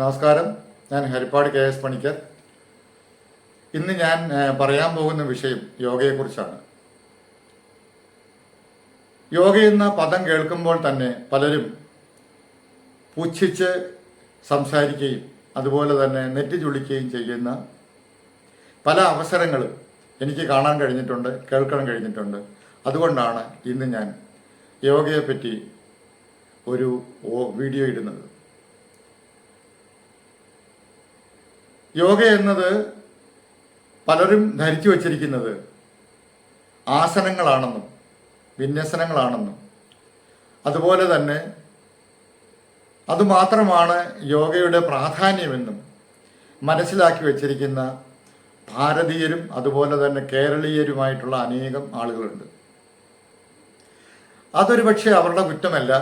നമസ്കാരം. ഞാൻ Harippad K S Panicker. ഇന്ന് ഞാൻ പറയാൻ പോകുന്ന വിഷയം യോഗയെക്കുറിച്ചാണ്. യോഗ എന്ന പദം കേൾക്കുമ്പോൾ തന്നെ പലരും പുച്ഛിച്ച് സംസാരിക്കുകയും അതുപോലെ തന്നെ നെറ്റി ചുളിക്കുകയും ചെയ്യുന്ന പല അവസരങ്ങളും എനിക്ക് കാണാൻ കഴിഞ്ഞിട്ടുണ്ട് കേൾക്കാൻ കഴിഞ്ഞിട്ടുണ്ട്. അതുകൊണ്ടാണ് ഇന്ന് ഞാൻ യോഗയെപ്പറ്റി ഒരു വീഡിയോ ഇടുന്നത്. യോഗ എന്നത് പലരും ധരിച്ചു വച്ചിരിക്കുന്നത് ആസനങ്ങളാണെന്നും വിന്യസനങ്ങളാണെന്നും. അതുപോലെ തന്നെ അതുമാത്രമാണ് യോഗയുടെ പ്രാധാന്യമെന്നും മനസ്സിലാക്കി വച്ചിരിക്കുന്ന ഭാരതീയരും അതുപോലെ തന്നെ കേരളീയരുമായിട്ടുള്ള അനേകം ആളുകളുണ്ട്. അതൊരു പക്ഷേ അവരുടെ കുറ്റമല്ല.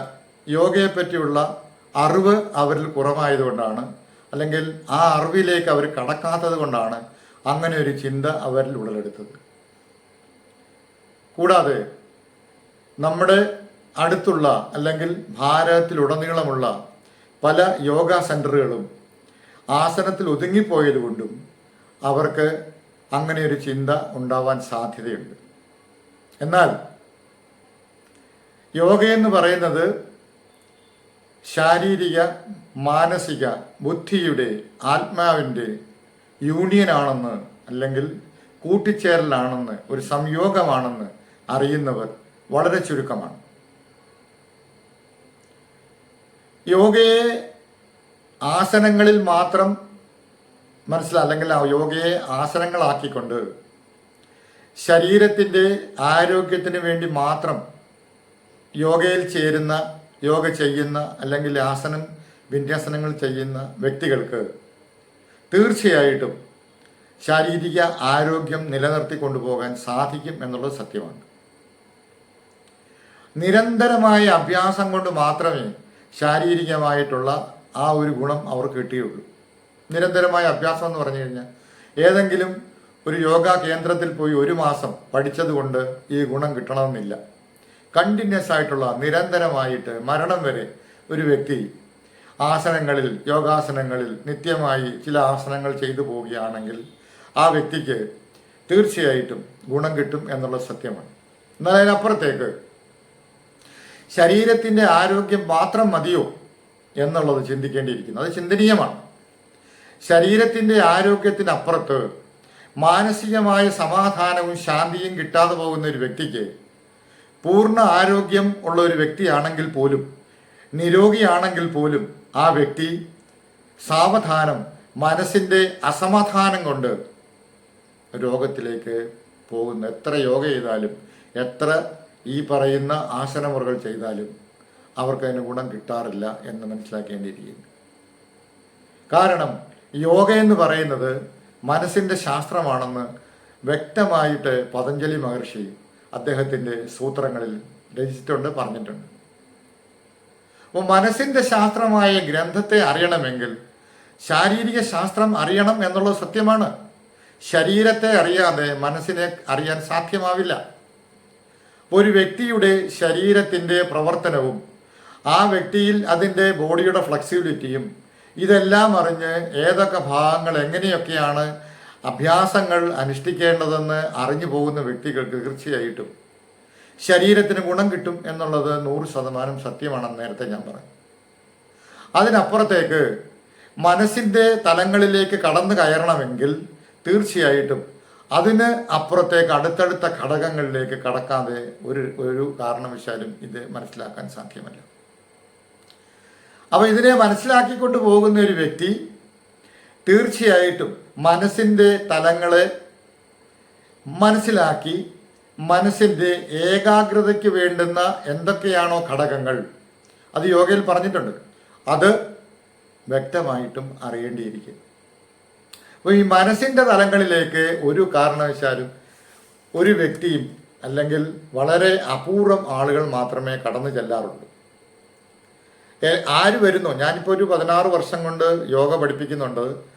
യോഗയെപ്പറ്റിയുള്ള അറിവ് അവരിൽ കുറവായതുകൊണ്ടാണ് അല്ലെങ്കിൽ ആ അറിവിലേക്ക് അവർ കടക്കാത്തത് കൊണ്ടാണ് അങ്ങനെ ഒരു ചിന്ത അവരിൽ ഉടലെടുത്തത്. കൂടാതെ നമ്മുടെ അടുത്തുള്ള അല്ലെങ്കിൽ ഭാരതത്തിലുടനീളമുള്ള പല യോഗ സെന്ററുകളും ആസനത്തിൽ ഒതുങ്ങിപ്പോയതുകൊണ്ടും അവർക്ക് അങ്ങനെ ഒരു ചിന്ത ഉണ്ടാവാൻ സാധ്യതയുണ്ട്. എന്നാൽ യോഗയെന്ന് പറയുന്നത് ശാരീരിക മാനസിക ബുദ്ധിയുടെ ആത്മാവിന്റെ യൂണിയനാണെന്ന് അല്ലെങ്കിൽ കൂട്ടിച്ചേരലാണെന്ന് ഒരു സംയോഗമാണെന്ന് അറിയുന്നവർ വളരെ ചുരുക്കമാണ്. യോഗയെ ആസനങ്ങളിൽ മാത്രം മനസ്സിലാ അല്ലെങ്കിൽ ആ യോഗയെ ആസനങ്ങളാക്കിക്കൊണ്ട് ശരീരത്തിന്റെ ആരോഗ്യത്തിന് വേണ്ടി മാത്രം യോഗയിൽ ചേരുന്ന യോഗ ചെയ്യുന്ന അല്ലെങ്കിൽ ആസനം വിന്യാസനങ്ങൾ ചെയ്യുന്ന വ്യക്തികൾക്ക് തീർച്ചയായിട്ടും ശാരീരിക ആരോഗ്യം നിലനിർത്തി കൊണ്ടുപോകാൻ സാധിക്കും എന്നുള്ളത് സത്യമാണ്. നിരന്തരമായ അഭ്യാസം കൊണ്ട് മാത്രമേ ശാരീരികമായിട്ടുള്ള ആ ഒരു ഗുണം അവർക്ക് കിട്ടിയുള്ളൂ. നിരന്തരമായ അഭ്യാസം എന്ന് പറഞ്ഞു കഴിഞ്ഞാൽ ഏതെങ്കിലും ഒരു യോഗ കേന്ദ്രത്തിൽ പോയി ഒരു മാസം പഠിച്ചതുകൊണ്ട് ഈ ഗുണം കിട്ടണമെന്നില്ല. കണ്ടിന്യൂസ് ആയിട്ടുള്ള നിരന്തരമായിട്ട് മരണം വരെ ഒരു വ്യക്തി ആസനങ്ങളിൽ യോഗാസനങ്ങളിൽ നിത്യമായി ചില ആസനങ്ങൾ ചെയ്തു പോവുകയാണെങ്കിൽ ആ വ്യക്തിക്ക് തീർച്ചയായിട്ടും ഗുണം കിട്ടും എന്നുള്ള സത്യമാണ്. എന്നാൽ അതിനപ്പുറത്തേക്ക് ശരീരത്തിന്റെ ആരോഗ്യം മാത്രം മതിയോ എന്നുള്ളത് ചിന്തിക്കേണ്ടിയിരിക്കുന്നു. അത് ചിന്തനീയമാണ്. ശരീരത്തിന്റെ ആരോഗ്യത്തിനപ്പുറത്ത് മാനസികമായ സമാധാനവും ശാന്തിയും കിട്ടാതെ പോകുന്ന ഒരു വ്യക്തിക്ക് പൂർണ ആരോഗ്യം ഉള്ള ഒരു വ്യക്തിയാണെങ്കിൽ പോലും നിരോഗിയാണെങ്കിൽ പോലും ആ വ്യക്തി സാവധാനം മനസ്സിന്റെ അസമാധാനം കൊണ്ട് രോഗത്തിലേക്ക് പോകുന്നു എത്ര യോഗ ചെയ്താലും എത്ര ഈ പറയുന്ന ആസനമുറകൾ ചെയ്താലും അവർക്ക് അതിന് ഗുണം കിട്ടാറില്ല എന്ന് മനസ്സിലാക്കേണ്ടിയിരിക്കുന്നു. കാരണം യോഗ എന്ന് പറയുന്നത് മനസ്സിന്റെ ശാസ്ത്രമാണെന്ന് വ്യക്തമായിട്ട് പതഞ്ജലി മഹർഷി അദ്ദേഹത്തിന്റെ സൂത്രങ്ങളിൽ രചിച്ചിട്ടുണ്ട് പറഞ്ഞിട്ടുണ്ട്. അപ്പോൾ മനസ്സിന്റെ ശാസ്ത്രമായ ഗ്രന്ഥത്തെ അറിയണമെങ്കിൽ ശാരീരിക ശാസ്ത്രം അറിയണം എന്നുള്ളത് സത്യമാണ്. ശരീരത്തെ അറിയാതെ മനസ്സിനെ അറിയാൻ സാധ്യമാവില്ല. ഒരു വ്യക്തിയുടെ ശരീരത്തിന്റെ പ്രവർത്തനവും ആ വ്യക്തിയിൽ അതിന്റെ ബോഡിയുടെ ഫ്ലെക്സിബിലിറ്റിയും ഇതെല്ലാം അറിഞ്ഞ് ഏതൊക്കെ ഭാഗങ്ങൾ എങ്ങനെയൊക്കെയാണ് അഭ്യാസങ്ങൾ അനുഷ്ഠിക്കേണ്ടതെന്ന് അറിഞ്ഞു പോകുന്ന വ്യക്തികൾക്ക് തീർച്ചയായിട്ടും ശരീരത്തിന് ഗുണം കിട്ടും എന്നുള്ളത് നൂറ് ശതമാനം സത്യമാണെന്ന് നേരത്തെ ഞാൻ പറഞ്ഞു. അതിനപ്പുറത്തേക്ക് മനസ്സിന്റെ തലങ്ങളിലേക്ക് കടന്നു കയറണമെങ്കിൽ തീർച്ചയായിട്ടും അതിന് അപ്പുറത്തേക്ക് അടുത്തടുത്ത ഘടകങ്ങളിലേക്ക് കടക്കാതെ ഒരു ഒരു കാരണവശാലും ഇത് മനസ്സിലാക്കാൻ സാധ്യമല്ല. അപ്പോൾ ഇതിനെ മനസ്സിലാക്കിക്കൊണ്ട് പോകുന്ന ഒരു വ്യക്തി തീർച്ചയായിട്ടും മനസ്സിന്റെ തലങ്ങളെ മനസ്സിലാക്കി മനസ്സിന്റെ ഏകാഗ്രതയ്ക്ക് വേണ്ടുന്ന എന്തൊക്കെയാണോ ഘടകങ്ങൾ. അത് യോഗയിൽ പറഞ്ഞിട്ടുണ്ട്. അത് വ്യക്തമായിട്ടും അറിയേണ്ടിയിരിക്കും അപ്പോൾ ഈ മനസ്സിന്റെ തലങ്ങളിലേക്ക് ഒരു കാരണവശാലും ഒരു വ്യക്തിയും അല്ലെങ്കിൽ വളരെ അപൂർവം ആളുകൾ മാത്രമേ കടന്നു ചെല്ലാറുള്ളൂ. ആര് വരുന്നോ? ഞാനിപ്പോൾ ഒരു പതിനാറ് വർഷം കൊണ്ട് യോഗ പഠിപ്പിക്കുന്നുണ്ട്.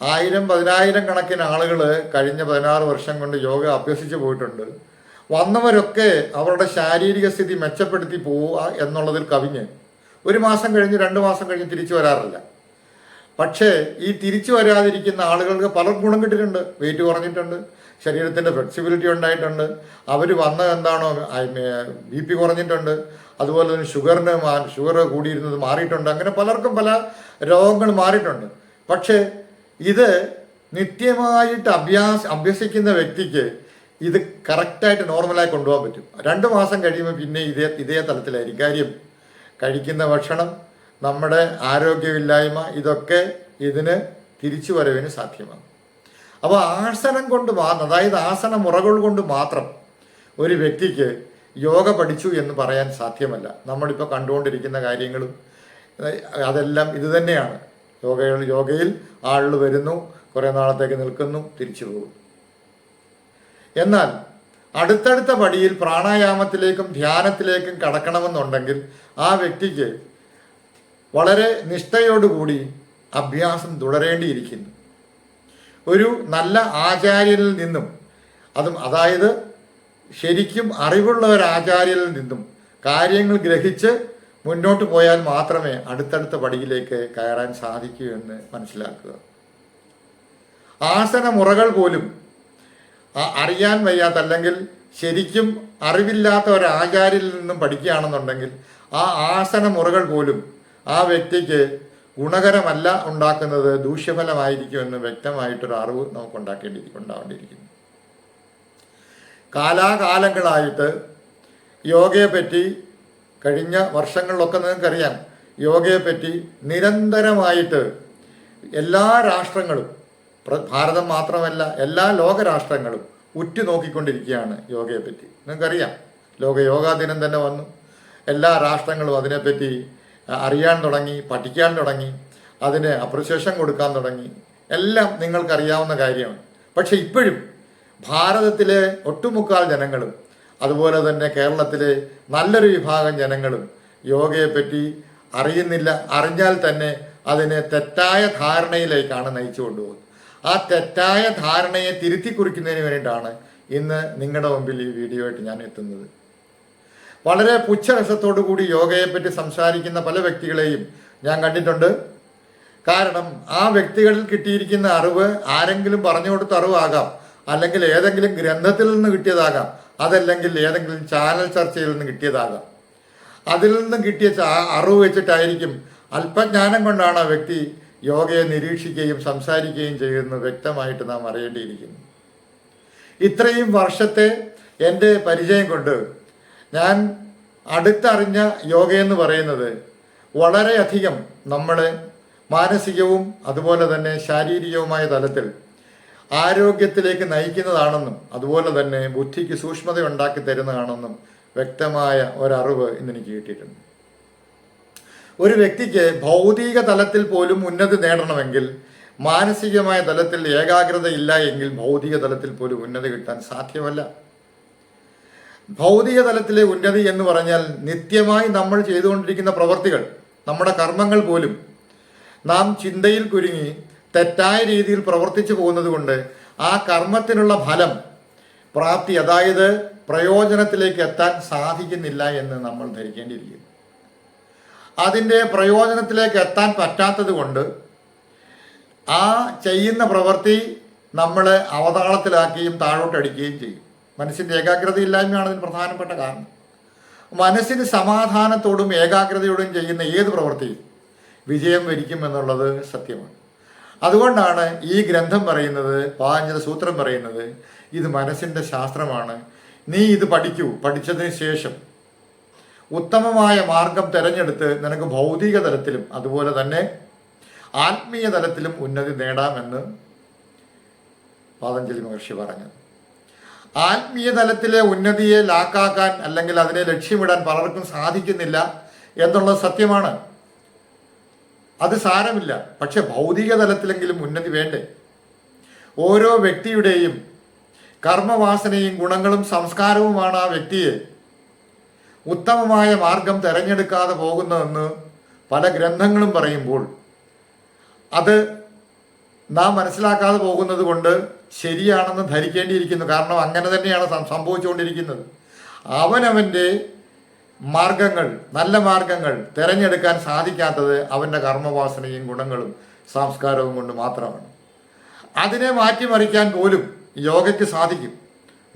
ആയിരം പതിനായിരം കണക്കിന് ആളുകൾ കഴിഞ്ഞ പതിനാറ് വർഷം കൊണ്ട് യോഗ അഭ്യസിച്ച് പോയിട്ടുണ്ട്. വന്നവരൊക്കെ അവരുടെ ശാരീരിക സ്ഥിതി മെച്ചപ്പെടുത്തി പോവുക എന്നുള്ളതിൽ കവിഞ്ഞ്. ഒരു മാസം കഴിഞ്ഞ് രണ്ട് മാസം കഴിഞ്ഞ് തിരിച്ചു വരാറില്ല. പക്ഷേ ഈ തിരിച്ചു വരാതിരിക്കുന്ന ആളുകൾക്ക് പല ഗുണം കിട്ടിയിട്ടുണ്ട്. വെയിറ്റ് കുറഞ്ഞിട്ടുണ്ട്. ശരീരത്തിന്റെ ഫ്ലെക്സിബിലിറ്റി ഉണ്ടായിട്ടുണ്ട്. അവർ വന്നത് എന്താണോ ബി പി കുറഞ്ഞിട്ടുണ്ട്. അതുപോലെ തന്നെ ഷുഗറിന് ഷുഗർ കൂടിയിരുന്നത് മാറിയിട്ടുണ്ട്. അങ്ങനെ പലർക്കും പല രോഗങ്ങൾ മാറിയിട്ടുണ്ട്. പക്ഷേ ഇത് നിത്യമായിട്ട് അഭ്യാസ അഭ്യസിക്കുന്ന വ്യക്തിക്ക് ഇത് കറക്റ്റായിട്ട് നോർമലായി കൊണ്ടുപോകാൻ പറ്റും. രണ്ട് മാസം കഴിയുമ്പോൾ പിന്നെ ഇതേ ഇതേ തലത്തിലായിരിക്കും. കാര്യം കഴിക്കുന്ന ഭക്ഷണം നമ്മുടെ ആരോഗ്യമില്ലായ്മ ഇതൊക്കെ ഇതിന് തിരിച്ചു വരവിന് സാധ്യമാണ്. അപ്പോൾ ആസനം കൊണ്ട് മാത്രം അതായത് ആസന മുറകൾ കൊണ്ട് മാത്രം ഒരു വ്യക്തിക്ക് യോഗ പഠിച്ചു എന്ന് പറയാൻ സാധ്യമല്ല. നമ്മളിപ്പോൾ കണ്ടുകൊണ്ടിരിക്കുന്ന കാര്യങ്ങളും അതെല്ലാം ഇത് തന്നെയാണ്. യോഗയിൽ യോഗയിൽ ആളുകൾ വരുന്നു കുറേ നാളത്തേക്ക് നിൽക്കുന്നു തിരിച്ചു പോകും. എന്നാൽ അടുത്തടുത്ത പടിയിൽ പ്രാണായാമത്തിലേക്കും ധ്യാനത്തിലേക്കും കടക്കണമെന്നുണ്ടെങ്കിൽ ആ വ്യക്തിക്ക് വളരെ നിഷ്ഠയോടുകൂടി അഭ്യാസം തുടരേണ്ടിയിരിക്കുന്നു. ഒരു നല്ല ആചാര്യനിൽ നിന്നും അതും അതായത് ശരിക്കും അറിവുള്ള ഒരു ആചാര്യനിൽ നിന്നും കാര്യങ്ങൾ ഗ്രഹിച്ച് മുന്നോട്ട് പോയാൽ മാത്രമേ അടുത്തടുത്ത പടിയിലേക്ക് കയറാൻ സാധിക്കൂ എന്ന് മനസ്സിലാക്കുക. ആസന മുറകൾ പോലും അറിയാൻ വയ്യാത്ത അല്ലെങ്കിൽ ശരിക്കും അറിവില്ലാത്ത ഒരു ആചാര്യനിൽ നിന്നും പഠിക്കുകയാണെന്നുണ്ടെങ്കിൽ ആ ആസന മുറകൾ പോലും ആ വ്യക്തിക്ക് ഗുണകരമല്ല ഉണ്ടാക്കുന്നത് ദൂഷ്യഫലമായിരിക്കുമെന്ന് വ്യക്തമായിട്ടൊരു അറിവ് നമുക്ക് ഉണ്ടാക്കേണ്ടി ഉണ്ടാവേണ്ടിയിരിക്കുന്നു കാലാകാലങ്ങളായിട്ട് യോഗയെപ്പറ്റി കഴിഞ്ഞ വർഷങ്ങളിലൊക്കെ നിങ്ങൾക്കറിയാം യോഗയെപ്പറ്റി നിരന്തരമായിട്ട് എല്ലാ രാഷ്ട്രങ്ങളും ഭാരതം മാത്രമല്ല എല്ലാ ലോകരാഷ്ട്രങ്ങളും ഉറ്റുനോക്കിക്കൊണ്ടിരിക്കുകയാണ് യോഗയെപ്പറ്റി. നിങ്ങൾക്കറിയാം ലോക യോഗാ ദിനം തന്നെ വന്നു. എല്ലാ രാഷ്ട്രങ്ങളും അതിനെപ്പറ്റി അറിയാൻ തുടങ്ങി പഠിക്കാൻ തുടങ്ങി അതിന് അപ്രിസിയേഷൻ കൊടുക്കാൻ തുടങ്ങി. എല്ലാം നിങ്ങൾക്കറിയാവുന്ന കാര്യമാണ്. പക്ഷേ ഇപ്പോഴും ഭാരതത്തിലെ ഒട്ടുമുക്കാൽ ജനങ്ങളും അതുപോലെ തന്നെ കേരളത്തിലെ നല്ലൊരു വിഭാഗം ജനങ്ങളും യോഗയെപ്പറ്റി അറിയുന്നില്ല അറിഞ്ഞാൽ തന്നെ അതിനെ തെറ്റായ ധാരണയിലേക്കാണ് നയിച്ചു കൊണ്ടുപോകുന്നത്. ആ തെറ്റായ ധാരണയെ തിരുത്തി കുറിക്കുന്നതിന് വേണ്ടിയിട്ടാണ് ഇന്ന് നിങ്ങളുടെ മുമ്പിൽ ഈ വീഡിയോ ആയിട്ട് ഞാൻ എത്തുന്നത്. വളരെ പുച്ഛരസത്തോടു കൂടി യോഗയെപ്പറ്റി സംസാരിക്കുന്ന പല വ്യക്തികളെയും ഞാൻ കണ്ടിട്ടുണ്ട്. കാരണം ആ വ്യക്തികളിൽ കിട്ടിയിരിക്കുന്ന അറിവ് ആരെങ്കിലും പറഞ്ഞു കൊടുത്ത അറിവാകാം. അല്ലെങ്കിൽ ഏതെങ്കിലും ഗ്രന്ഥത്തിൽ നിന്ന് കിട്ടിയതാകാം. അതല്ലെങ്കിൽ ഏതെങ്കിലും ചാനൽ ചർച്ചയിൽ നിന്ന് കിട്ടിയതാകാം. അതിൽ നിന്നും കിട്ടിയ അറിവ് വെച്ചിട്ടായിരിക്കും അല്പജ്ഞാനം കൊണ്ടാണ് ആ വ്യക്തി യോഗയെ നിരീക്ഷിക്കുകയും സംസാരിക്കുകയും ചെയ്യുന്നത് വ്യക്തമായിട്ട് നാം അറിയേണ്ടിയിരിക്കുന്നു. ഇത്രയും വർഷത്തെ എന്റെ പരിചയം കൊണ്ട് ഞാൻ അടുത്തറിഞ്ഞ യോഗയെന്ന് പറയുന്നത് വളരെയധികം നമ്മളെ മാനസികവും അതുപോലെ തന്നെ ശാരീരികവുമായ തലത്തിൽ ആരോഗ്യത്തിലേക്ക് നയിക്കുന്നതാണെന്നും അതുപോലെ തന്നെ ബുദ്ധിക്ക് സൂക്ഷ്മത ഉണ്ടാക്കി തരുന്നതാണെന്നും വ്യക്തമായ ഒരറിവ് ഇന്ന് എനിക്ക് കിട്ടിയിട്ടുണ്ട്. ഒരു വ്യക്തിക്ക് ഭൗതിക തലത്തിൽ പോലും ഉന്നതി നേടണമെങ്കിൽ മാനസികമായ തലത്തിൽ ഏകാഗ്രത ഇല്ല എങ്കിൽ ഭൗതിക തലത്തിൽ പോലും ഉന്നതി കിട്ടാൻ സാധ്യമല്ല. ഭൗതിക തലത്തിലെ ഉന്നതി എന്ന് പറഞ്ഞാൽ നിത്യമായി നമ്മൾ ചെയ്തുകൊണ്ടിരിക്കുന്ന പ്രവർത്തികൾ നമ്മുടെ കർമ്മങ്ങൾ പോലും. നാം ചിന്തയിൽ കുരുങ്ങി തെറ്റായ രീതിയിൽ പ്രവർത്തിച്ചു പോകുന്നത് കൊണ്ട് ആ കർമ്മത്തിനുള്ള ഫലം പ്രാപ്തി അതായത് പ്രയോജനത്തിലേക്ക് എത്താൻ സാധിക്കുന്നില്ല എന്ന് നമ്മൾ ധരിക്കേണ്ടിയിരിക്കുന്നു. അതിന്റെ പ്രയോജനത്തിലേക്ക് എത്താൻ പറ്റാത്തത് കൊണ്ട് ആ ചെയ്യുന്ന പ്രവൃത്തി നമ്മളെ അവതാളത്തിലാക്കുകയും താഴോട്ടടിക്കുകയും ചെയ്യും. മനസ്സിന്റെ ഏകാഗ്രത ഇല്ലായ്മയാണ് അതിന് പ്രധാനപ്പെട്ട കാരണം. മനസ്സിന് സമാധാനത്തോടും ഏകാഗ്രതയോടും ചെയ്യുന്ന ഏത് പ്രവൃത്തിയും വിജയം വരിക്കും എന്നുള്ളത് സത്യമാണ്. അതുകൊണ്ടാണ് ഈ ഗ്രന്ഥം പറയുന്നത് പാഞ്ചത സൂത്രം പറയുന്നത്. ഇത് മനസ്സിന്റെ ശാസ്ത്രമാണ്. നീ ഇത് പഠിക്കൂ. പഠിച്ചതിന് ശേഷം ഉത്തമമായ മാർഗം തിരഞ്ഞെടുത്ത് നിനക്ക് ഭൗതിക തലത്തിലും അതുപോലെ തന്നെ ആത്മീയ തലത്തിലും ഉന്നതി നേടാമെന്ന് പാതഞ്ജലി മഹർഷി പറഞ്ഞു. ആത്മീയ തലത്തിലെ ഉന്നതിയെ ലാക്കാക്കാൻ അല്ലെങ്കിൽ അതിനെ ലക്ഷ്യമിടാൻ പലർക്കും സാധിക്കുന്നില്ല എന്നുള്ളത് സത്യമാണ്. അത് സാരമില്ല. പക്ഷെ ഭൗതിക തലത്തിലെങ്കിലും ഉന്നതി വേണ്ടേ? ഓരോ വ്യക്തിയുടെയും കർമ്മവാസനയും ഗുണങ്ങളും സംസ്കാരവുമാണ് ആ വ്യക്തിയെ ഉത്തമമായ മാർഗം തിരഞ്ഞെടുക്കാതെ പോകുന്നതെന്ന് പല ഗ്രന്ഥങ്ങളും പറയുമ്പോൾ അത് നാം മനസ്സിലാക്കാതെ പോകുന്നത് കൊണ്ട് ശരിയാണെന്ന് ധരിക്കേണ്ടിയിരിക്കുന്നു. കാരണം അങ്ങനെ തന്നെയാണ് സംഭവിച്ചുകൊണ്ടിരിക്കുന്നത്. അവനവന്റെ മാർഗങ്ങൾ നല്ല മാർഗങ്ങൾ തിരഞ്ഞെടുക്കാൻ സാധിക്കാത്തത് അവന്റെ കർമ്മവാസനയും ഗുണങ്ങളും സംസ്കാരവും കൊണ്ട് മാത്രമാണ്. അതിനെ മാറ്റിമറിക്കാൻ പോലും യോഗയ്ക്ക് സാധിക്കും.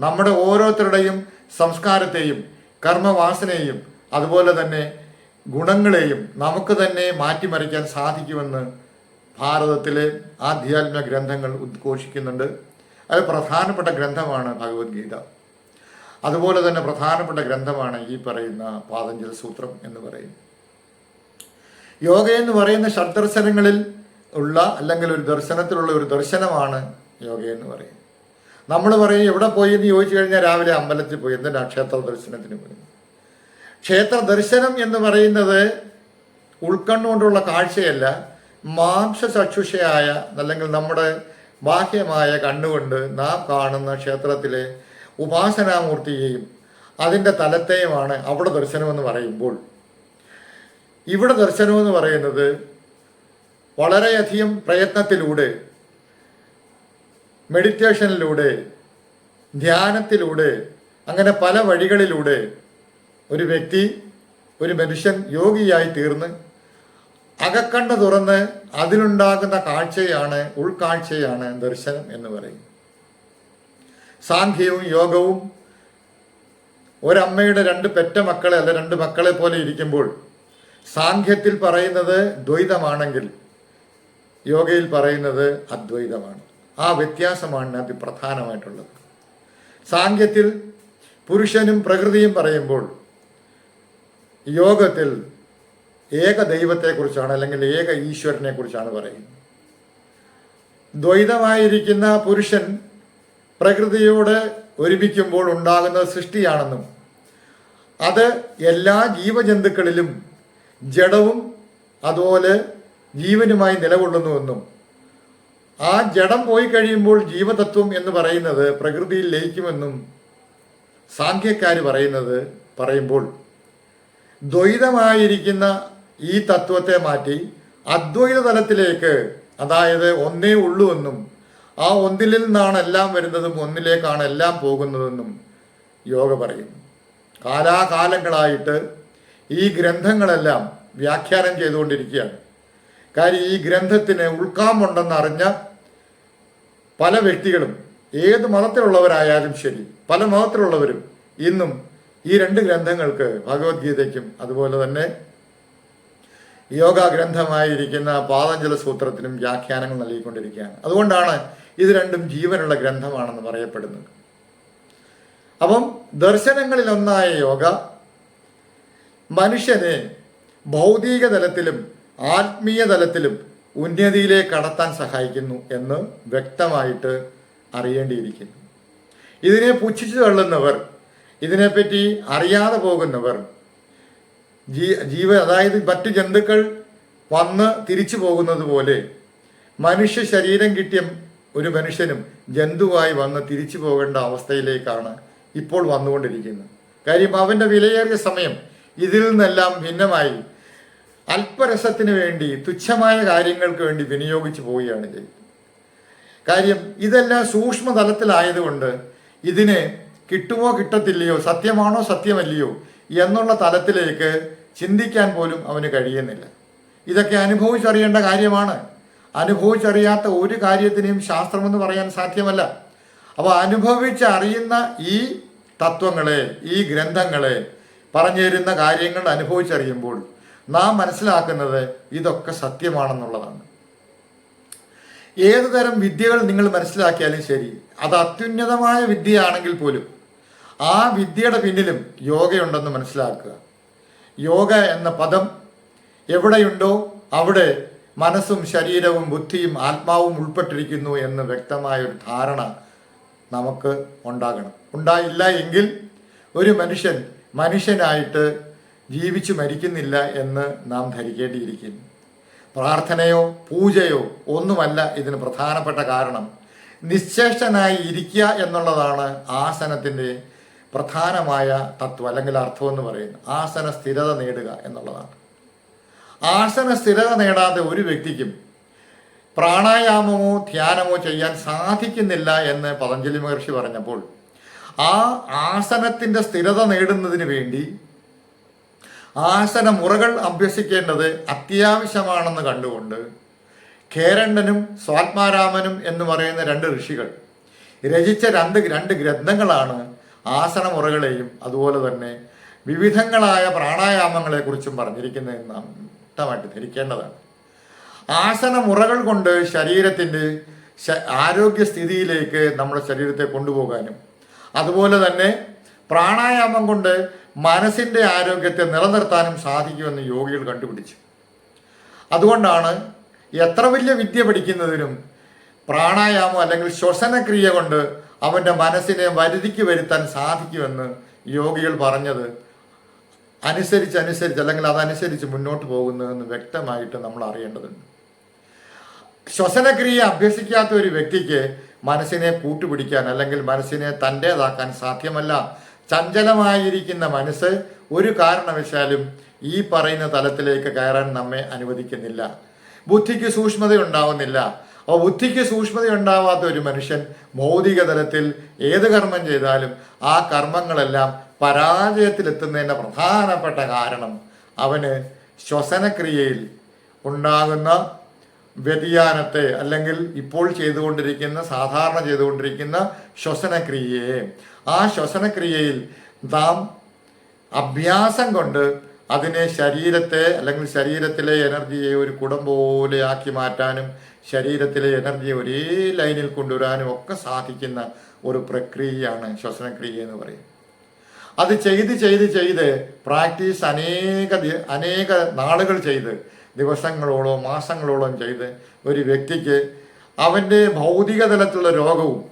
നമ്മുടെ ഓരോരുത്തരുടെയും സംസ്കാരത്തെയും കർമ്മവാസനയെയും അതുപോലെ തന്നെ ഗുണങ്ങളെയും നമുക്ക് തന്നെ മാറ്റിമറിക്കാൻ സാധിക്കുമെന്ന് ഭാരതത്തിലെ ആധ്യാത്മിക ഗ്രന്ഥങ്ങൾ ഉദ്ഘോഷിക്കുന്നുണ്ട്. അത് പ്രധാനപ്പെട്ട ഗ്രന്ഥമാണ് ഭഗവത്ഗീത. അതുപോലെ തന്നെ പ്രധാനപ്പെട്ട ഗ്രന്ഥമാണ് ഈ പറയുന്ന പാതഞ്ജല സൂത്രം എന്ന് പറയുന്നത് യോഗ എന്ന് പറയുന്ന ഷഡ്ദർശനങ്ങളിൽ ഉള്ള അല്ലെങ്കിൽ ഒരു ദർശനത്തിലുള്ള ഒരു ദർശനമാണ് യോഗ എന്ന് പറയുന്നത് നമ്മൾ പറയും എവിടെ പോയി? എന്ന് ചോദിച്ചു കഴിഞ്ഞാൽ രാവിലെ അമ്പലത്തിൽ പോയി. എന്തിനാ ക്ഷേത്ര ദർശനത്തിന് പോയി? ക്ഷേത്ര ദർശനം എന്ന് പറയുന്നത് ഉൾക്കണ്ണുകൊണ്ടുള്ള കാഴ്ചയല്ല മാംസചക്ഷുഷയായ അല്ലെങ്കിൽ നമ്മുടെ ബാഹ്യമായ കണ്ണുകൊണ്ട് നാം കാണുന്ന ക്ഷേത്രത്തിലെ ഉപാസനാമൂർത്തിയെയും അതിന്റെ തലത്തെയുമാണ് അവിടെ ദർശനമെന്ന് പറയുമ്പോൾ. ഇവിടെ ദർശനമെന്ന് പറയുന്നത് വളരെയധികം പ്രയത്നത്തിലൂടെ മെഡിറ്റേഷനിലൂടെ ധ്യാനത്തിലൂടെ അങ്ങനെ പല വഴികളിലൂടെ ഒരു വ്യക്തി ഒരു മനുഷ്യൻ യോഗിയായി തീർന്ന് അകക്കണ്ണ് തുറന്ന് അതിലുണ്ടാകുന്ന കാഴ്ചയാണ് ഉൾക്കാഴ്ചയാണ് ദർശനം എന്ന് പറയും. സാഖ്യവും യോഗവും ഒരമ്മയുടെ രണ്ട് പെറ്റ മക്കളെ അല്ല രണ്ട് മക്കളെ പോലെ ഇരിക്കുമ്പോൾ സാഖ്യത്തിൽ പറയുന്നത് ദ്വൈതമാണെങ്കിൽ യോഗയിൽ പറയുന്നത് അദ്വൈതമാണ്. ആ വ്യത്യാസമാണ് അതി പ്രധാനമായിട്ടുള്ളത്. സാഖ്യത്തിൽ പുരുഷനും പ്രകൃതിയും പറയുമ്പോൾ യോഗത്തിൽ ഏക ദൈവത്തെക്കുറിച്ചാണ് അല്ലെങ്കിൽ ഏക ഈശ്വരനെ കുറിച്ചാണ് പറയുന്നത്. ദ്വൈതമായിരിക്കുന്ന പുരുഷൻ പ്രകൃതിയോട് ഒരുമിക്കുമ്പോൾ ഉണ്ടാകുന്ന സൃഷ്ടിയാണെന്നും അത് എല്ലാ ജീവജന്തുക്കളിലും ജഡവും അതുപോലെ ജീവനുമായി നിലകൊള്ളുന്നുവെന്നും ആ ജഡം പോയി കഴിയുമ്പോൾ ജീവതത്വം എന്ന് പറയുന്നത് പ്രകൃതിയിൽ ലയിക്കുമെന്നും സാഖ്യക്കാർ പറയുന്നത് പറയുമ്പോൾ ദ്വൈതമായിരിക്കുന്ന ഈ തത്വത്തെ മാറ്റി അദ്വൈത തലത്തിലേക്ക് അതായത് ഒന്നേ ഉള്ളൂ എന്നും ആ ഒന്നിൽ നിന്നാണ് എല്ലാം വരുന്നതും ഒന്നിലേക്കാണ് എല്ലാം പോകുന്നതെന്നും യോഗ പറയുന്നു. കാലാകാലങ്ങളായിട്ട് ഈ ഗ്രന്ഥങ്ങളെല്ലാം വ്യാഖ്യാനം ചെയ്തുകൊണ്ടിരിക്കുകയാണ്. കാര്യം ഈ ഗ്രന്ഥത്തിന് ഉൾക്കാമുണ്ടെന്ന് അറിഞ്ഞ പല വ്യക്തികളും ഏത് മതത്തിലുള്ളവരായാലും ശരി പല മതത്തിലുള്ളവരും ഇന്നും ഈ രണ്ട് ഗ്രന്ഥങ്ങൾക്ക് ഭഗവത്ഗീതയ്ക്കും അതുപോലെ തന്നെ യോഗ ഗ്രന്ഥമായിരിക്കുന്ന പാതഞ്ജല സൂത്രത്തിനും വ്യാഖ്യാനങ്ങൾ നൽകിക്കൊണ്ടിരിക്കുകയാണ്. അതുകൊണ്ടാണ് ഇത് രണ്ടും ജീവനുള്ള ഗ്രന്ഥമാണെന്ന് പറയപ്പെടുന്നു. അപ്പം ദർശനങ്ങളിലൊന്നായ യോഗ മനുഷ്യനെ ഭൗതിക തലത്തിലും ആത്മീയ തലത്തിലും ഉന്നതിയിലേക്ക് കടത്താൻ സഹായിക്കുന്നു എന്ന് വ്യക്തമായിട്ട് അറിയേണ്ടിയിരിക്കുന്നു. ഇതിനെ പുച്ഛിച്ചു തള്ളുന്നവർ ഇതിനെപ്പറ്റി അറിയാതെ പോകുന്നവർ ജീ ജീവ അതായത് മറ്റു ജന്തുക്കൾ വന്ന് തിരിച്ചു പോകുന്നത് പോലെ മനുഷ്യ ശരീരം കിട്ടിയ ഒരു മനുഷ്യനും ജന്തുവായി വന്ന് തിരിച്ചു പോകേണ്ട അവസ്ഥയിലേക്കാണ് ഇപ്പോൾ വന്നുകൊണ്ടിരിക്കുന്നത്. കാര്യം അവന്റെ വിലയേറിയ സമയം ഇതിൽ നിന്നെല്ലാം ഭിന്നമായി. അല്പരസത്തിന് വേണ്ടി തുച്ഛമായ കാര്യങ്ങൾക്ക് വേണ്ടി വിനിയോഗിച്ചു പോവുകയാണ് ചെയ്യുന്നത് കാര്യം ഇതെല്ലാം സൂക്ഷ്മ തലത്തിലായതുകൊണ്ട് ഇതിന് കിട്ടുമോ കിട്ടത്തില്ലയോ സത്യമാണോ സത്യമല്ലയോ എന്നുള്ള തലത്തിലേക്ക് ചിന്തിക്കാൻ പോലും അവന് കഴിയുന്നില്ല. ഇതൊക്കെ അനുഭവിച്ചറിയേണ്ട കാര്യമാണ്. അനുഭവിച്ചറിയാത്ത ഒരു കാര്യത്തിനെയും ശാസ്ത്രമെന്ന് പറയാൻ സാധ്യമല്ല. അപ്പോൾ അനുഭവിച്ചറിയുന്ന ഈ തത്വങ്ങളെ ഈ ഗ്രന്ഥങ്ങളെ പറഞ്ഞു തരുന്ന കാര്യങ്ങൾ അനുഭവിച്ചറിയുമ്പോൾ നാം മനസ്സിലാക്കുന്നത് ഇതൊക്കെ സത്യമാണെന്നുള്ളതാണ്. ഏതുതരം വിദ്യകൾ നിങ്ങൾ മനസ്സിലാക്കിയാലും ശരി അത് അത്യുന്നതമായ വിദ്യയാണെങ്കിൽ പോലും ആ വിദ്യയുടെ പിന്നിലും യോഗയുണ്ടെന്ന് മനസ്സിലാക്കുക. യോഗ എന്ന പദം എവിടെയുണ്ടോ അവിടെ മനസ്സും ശരീരവും ബുദ്ധിയും ആത്മാവും ഉൾപ്പെട്ടിരിക്കുന്നു എന്ന് വ്യക്തമായ ഒരു ധാരണ നമുക്ക് ഉണ്ടാകണം. ഉണ്ടായില്ല എങ്കിൽ ഒരു മനുഷ്യൻ മനുഷ്യനായിട്ട് ജീവിച്ചു മരിക്കുന്നില്ല എന്ന് നാം ധരിക്കേണ്ടിയിരിക്കുന്നു. പ്രാർത്ഥനയോ പൂജയോ ഒന്നുമല്ല ഇതിന് പ്രധാനപ്പെട്ട കാരണം. നിശ്ചേഷ്ടനായി ഇരിക്കുക എന്നുള്ളതാണ് ആസനത്തിന്റെ പ്രധാനമായ തത്വം അല്ലെങ്കിൽ അർത്ഥം എന്ന് പറയുന്നത്. ആസന സ്ഥിരത നേടുക എന്നുള്ളതാണ്. ആസന സ്ഥിരത നേടാതെ ഒരു വ്യക്തിക്കും പ്രാണായാമമോ ധ്യാനമോ ചെയ്യാൻ സാധിക്കുന്നില്ല എന്ന് പതഞ്ജലി മഹർഷി പറഞ്ഞപ്പോൾ ആ ആസനത്തിന്റെ സ്ഥിരത നേടുന്നതിന് വേണ്ടി ആസന മുറകൾ അഭ്യസിക്കേണ്ടത് അത്യാവശ്യമാണെന്ന് കണ്ടുകൊണ്ട് കേരണ്ടനും സ്വാത്മാരാമനും എന്ന് പറയുന്ന രണ്ട് ഋഷികൾ രചിച്ച രണ്ട് രണ്ട് ഗ്രന്ഥങ്ങളാണ് ആസന മുറകളെയും അതുപോലെ തന്നെ വിവിധങ്ങളായ പ്രാണായാമങ്ങളെക്കുറിച്ചും പറഞ്ഞിരിക്കുന്നതെന്ന് നാം വ്യക്തമായിട്ട് ധരിക്കേണ്ടതാണ്. ആസന മുറകൾ കൊണ്ട് ശരീരത്തിന്റെ ആരോഗ്യസ്ഥിതിയിലേക്ക് നമ്മുടെ ശരീരത്തെ കൊണ്ടുപോകാനും അതുപോലെ തന്നെ പ്രാണായാമം കൊണ്ട് മനസ്സിന്റെ ആരോഗ്യത്തെ നിലനിർത്താനും സാധിക്കുമെന്ന് യോഗികൾ കണ്ടുപിടിച്ചു. അതുകൊണ്ടാണ് എത്ര വലിയ വിദ്യ പഠിക്കുന്നതിനും പ്രാണായാമം അല്ലെങ്കിൽ ശ്വസനക്രിയ കൊണ്ട് അവന്റെ മനസ്സിനെ വരുതിക്ക് വരുത്താൻ സാധിക്കുമെന്ന് യോഗികൾ പറഞ്ഞത് അനുസരിച്ച് അനുസരിച്ച് അല്ലെങ്കിൽ അതനുസരിച്ച് മുന്നോട്ട് പോകുന്നതെന്ന് വ്യക്തമായിട്ട് നമ്മൾ അറിയേണ്ടതുണ്ട്. ശ്വസനക്രിയ അഭ്യസിക്കാത്ത ഒരു വ്യക്തിക്ക് മനസ്സിനെ കൂട്ടുപിടിക്കാൻ അല്ലെങ്കിൽ മനസ്സിനെ തന്റേതാക്കാൻ സാധ്യമല്ല. ചഞ്ചലമായിരിക്കുന്ന മനസ്സ് ഒരു കാരണവശാലും ഈ പറയുന്ന തലത്തിലേക്ക് കയറാൻ നമ്മെ അനുവദിക്കുന്നില്ല. ബുദ്ധിക്ക് സൂക്ഷ്മത ഉണ്ടാവുന്നില്ല അപ്പോൾ ബുദ്ധിക്ക് സൂക്ഷ്മത ഉണ്ടാവാത്ത ഒരു മനുഷ്യൻ ഭൗതിക തലത്തിൽ ഏത് കർമ്മം ചെയ്താലും ആ കർമ്മങ്ങളെല്ലാം പരാജയത്തിലെത്തുന്നതിന്റെ പ്രധാനപ്പെട്ട കാരണം അവന് ശ്വസനക്രിയയിൽ ഉണ്ടാകുന്ന വ്യതിയാനത്തെ അല്ലെങ്കിൽ ഇപ്പോൾ ചെയ്തുകൊണ്ടിരിക്കുന്ന സാധാരണ ചെയ്തുകൊണ്ടിരിക്കുന്ന ശ്വസനക്രിയയെ. ആ ശ്വസനക്രിയയിൽ നാം അഭ്യാസം കൊണ്ട് അതിനെ ശരീരത്തെ അല്ലെങ്കിൽ ശരീരത്തിലെ എനർജിയെ ഒരു കുടം പോലെ ആക്കി മാറ്റാനും ശരീരത്തിലെ എനർജിയെ ഒരേ ലൈനിൽ കൊണ്ടുവരാനും ഒക്കെ സാധിക്കുന്ന ഒരു പ്രക്രിയയാണ് ശ്വസനക്രിയ എന്ന് പറയുന്നത്. അത് ചെയ്ത് ചെയ്ത് ചെയ്ത് പ്രാക്ടീസ് അനേക അനേക നാളുകൾ ചെയ്ത് ദിവസങ്ങളോളം മാസങ്ങളോളം ചെയ്ത് ഒരു വ്യക്തിക്ക് അവന്റെ ഭൗതിക തലത്തിലുള്ള രോഗവും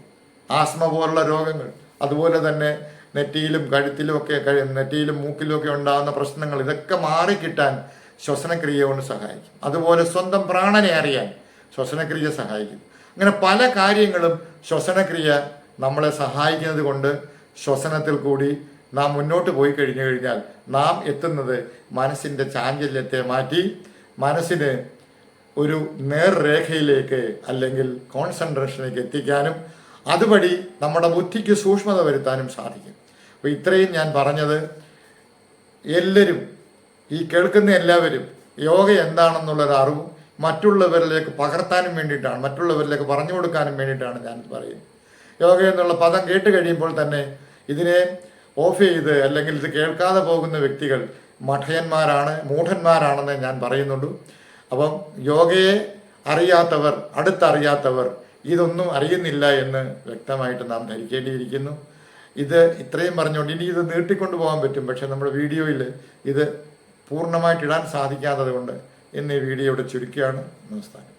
ആസ്മ പോലുള്ള രോഗങ്ങൾ അതുപോലെ തന്നെ നെറ്റിയിലും കഴുത്തിലും ഒക്കെ നെറ്റിയിലും മൂക്കിലും ഒക്കെ ഉണ്ടാകുന്ന പ്രശ്നങ്ങൾ ഇതൊക്കെ മാറിക്കിട്ടാൻ ശ്വസനക്രിയ കൊണ്ട് സഹായിക്കും. അതുപോലെ സ്വന്തം പ്രാണനെ അറിയാൻ ശ്വസനക്രിയ സഹായിക്കും. അങ്ങനെ പല കാര്യങ്ങളും ശ്വസനക്രിയ നമ്മളെ സഹായിക്കുന്നത് കൊണ്ട് ശ്വസനത്തിൽ കൂടി നാം മുന്നോട്ട് പോയി കഴിഞ്ഞു കഴിഞ്ഞാൽ നാം എത്തുന്നത് മനസ്സിന്റെ ചാഞ്ചല്യത്തെ മാറ്റി മനസ്സിന് ഒരു നേർരേഖയിലേക്ക് അല്ലെങ്കിൽ കോൺസെൻട്രേഷനിലേക്ക് എത്തിക്കാനും അതുവഴി നമ്മുടെ ബുദ്ധിക്ക് സൂക്ഷ്മത വരുത്താനും സാധിക്കും. അപ്പോൾ ഇത്രയും ഞാൻ പറഞ്ഞത്. എല്ലാവരും ഈ കേൾക്കുന്ന എല്ലാവരും യോഗ എന്താണെന്നുള്ളൊരു അറിവും മറ്റുള്ളവരിലേക്ക് പകർത്താനും വേണ്ടിയിട്ടാണ് മറ്റുള്ളവരിലേക്ക് പറഞ്ഞു കൊടുക്കാനും വേണ്ടിയിട്ടാണ് ഞാൻ പറയുന്നത്. യോഗ എന്നുള്ള പദം കേട്ട് കഴിയുമ്പോൾ തന്നെ ഇതിനെ ഓഫ് ചെയ്ത് അല്ലെങ്കിൽ ഇത് കേൾക്കാതെ പോകുന്ന വ്യക്തികൾ മഠയന്മാരാണ് മൂഢന്മാരാണെന്ന് ഞാൻ പറയുന്നുള്ളൂ. അപ്പം യോഗയെ അറിയാത്തവർ അടുത്തറിയാത്തവർ ഇതൊന്നും അറിയുന്നില്ല എന്ന് വ്യക്തമായിട്ട് നാം ധരിക്കേണ്ടിയിരിക്കുന്നു. ഇത് ഇത്രയും പറഞ്ഞുകൊണ്ട് ഇനി ഇത് നീട്ടിക്കൊണ്ടു പോകാൻ പറ്റും. പക്ഷെ നമ്മുടെ വീഡിയോയിൽ ഇത് പൂർണമായിട്ട് ഇടാൻ സാധിക്കാത്തത് കൊണ്ട് ഇന്ന് ഈ വീഡിയോ ഇവിടെ നമസ്കാരം.